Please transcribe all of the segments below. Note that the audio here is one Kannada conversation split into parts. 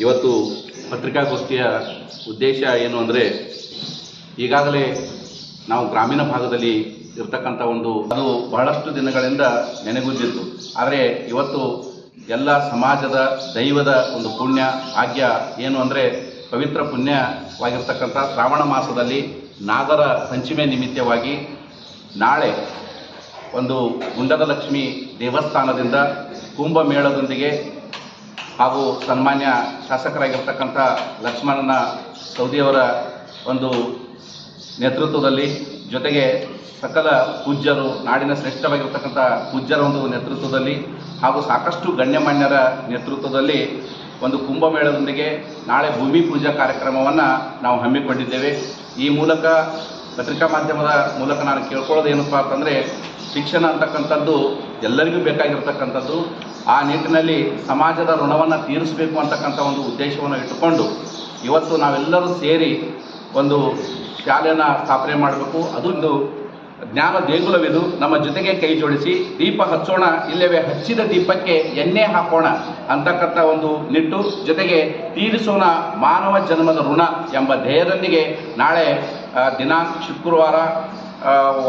ಇವತ್ತು ಪತ್ರಿಕಾಗೋಷ್ಠಿಯ ಉದ್ದೇಶ ಏನು ಅಂದರೆ ಈಗಾಗಲೇ ನಾವು ಗ್ರಾಮೀಣ ಭಾಗದಲ್ಲಿ ಇರ್ತಕ್ಕಂಥ ಒಂದು ಅದು ಬಹಳಷ್ಟು ದಿನಗಳಿಂದ ನೆನೆಗುದ್ದಿತ್ತು ಆದರೆ ಇವತ್ತು ಎಲ್ಲ ಸಮಾಜದ ದೈವದ ಒಂದು ಪುಣ್ಯ, ಭಾಗ್ಯ ಏನು ಅಂದರೆ ಪವಿತ್ರ ಪುಣ್ಯವಾಗಿರ್ತಕ್ಕಂಥ ಶ್ರಾವಣ ಮಾಸದಲ್ಲಿ ನಾಗರ ಪಂಚಮಿ ನಿಮಿತ್ತವಾಗಿ ನಾಳೆ ಒಂದು ಗುಂಡದ ಲಕ್ಷ್ಮಿ ದೇವಸ್ಥಾನದಿಂದ ಕುಂಭಮೇಳದೊಂದಿಗೆ ಹಾಗೂ ಸನ್ಮಾನ್ಯ ಶಾಸಕರಾಗಿರ್ತಕ್ಕಂಥ ಲಕ್ಷ್ಮಣನ ಸೌದಿಯವರ ಒಂದು ನೇತೃತ್ವದಲ್ಲಿ ಜೊತೆಗೆ ಸಕಲ ಪೂಜ್ಯರು, ನಾಡಿನ ಶ್ರೇಷ್ಠವಾಗಿರ್ತಕ್ಕಂಥ ಪೂಜ್ಯರ ಒಂದು ನೇತೃತ್ವದಲ್ಲಿ ಹಾಗೂ ಸಾಕಷ್ಟು ಗಣ್ಯಮಾನ್ಯರ ನೇತೃತ್ವದಲ್ಲಿ ಒಂದು ಕುಂಭಮೇಳದೊಂದಿಗೆ ನಾಳೆ ಭೂಮಿ ಪೂಜಾ ಕಾರ್ಯಕ್ರಮವನ್ನು ನಾವು ಹಮ್ಮಿಕೊಂಡಿದ್ದೇವೆ. ಈ ಮೂಲಕ ಪತ್ರಿಕಾ ಮಾಧ್ಯಮದ ಮೂಲಕ ನಾನು ಕೇಳ್ಕೊಳ್ಳೋದು ಏನಪ್ಪ ಅಂತಂದರೆ ಶಿಕ್ಷಣ ಅಂತಕ್ಕಂಥದ್ದು ಎಲ್ಲರಿಗೂ ಬೇಕಾಗಿರ್ತಕ್ಕಂಥದ್ದು. ಆ ನಿಟ್ಟಿನಲ್ಲಿ ಸಮಾಜದ ಋಣವನ್ನು ತೀರಿಸಬೇಕು ಅಂತಕ್ಕಂಥ ಒಂದು ಉದ್ದೇಶವನ್ನು ಇಟ್ಟುಕೊಂಡು ಇವತ್ತು ನಾವೆಲ್ಲರೂ ಸೇರಿ ಒಂದು ಶಾಲೆಯನ್ನು ಸ್ಥಾಪನೆ ಮಾಡಬೇಕು. ಅದೊಂದು ಜ್ಞಾನ ದೇಗುಲವಿದು. ನಮ್ಮ ಜೊತೆಗೆ ಕೈ ಜೋಡಿಸಿ, ದೀಪ ಹಚ್ಚೋಣ, ಇಲ್ಲವೇ ಹಚ್ಚಿದ ದೀಪಕ್ಕೆ ಎಣ್ಣೆ ಹಾಕೋಣ ಅಂತಕ್ಕಂಥ ಒಂದು ನಿಟ್ಟು, ಜೊತೆಗೆ ತೀರಿಸೋಣ ಮಾನವ ಜನ್ಮದ ಋಣ ಎಂಬ ಧ್ಯೇಯದೊಂದಿಗೆ ನಾಳೆ ದಿನಾಂಕ ಶುಕ್ರವಾರ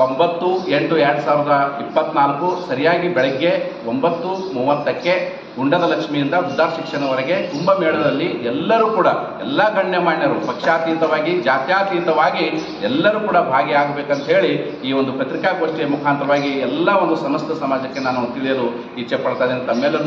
ಒಂಬತ್ತು ಎಂಟು ಎರಡು ಸಾವಿರದ ಇಪ್ಪತ್ನಾಲ್ಕು ಸರಿಯಾಗಿ ಬೆಳಗ್ಗೆ ಒಂಬತ್ತು ಮೂವತ್ತಕ್ಕೆ ಗುಂಡದ ಲಕ್ಷ್ಮಿಯಿಂದ ಉದ್ದಾರ ಶಿಕ್ಷಣವರೆಗೆ ಕುಂಭಮೇಳದಲ್ಲಿ ಎಲ್ಲರೂ ಕೂಡ, ಎಲ್ಲ ಗಣ್ಯಮಾನ್ಯರು ಪಕ್ಷಾತೀತವಾಗಿ, ಜಾತ್ಯಾತೀತವಾಗಿ ಎಲ್ಲರೂ ಕೂಡ ಭಾಗಿಯಾಗಬೇಕಂತ ಹೇಳಿ ಈ ಒಂದು ಪತ್ರಿಕಾಗೋಷ್ಠಿಯ ಮುಖಾಂತರವಾಗಿ ಎಲ್ಲ ಒಂದು ಸಮಸ್ತ ಸಮಾಜಕ್ಕೆ ನಾನು ತಿಳಿಯಲು ಇಚ್ಛೆ ಪಡ್ತಾ ಇದ್ದೇನೆ. ತಮ್ಮೆಲ್ಲರೂ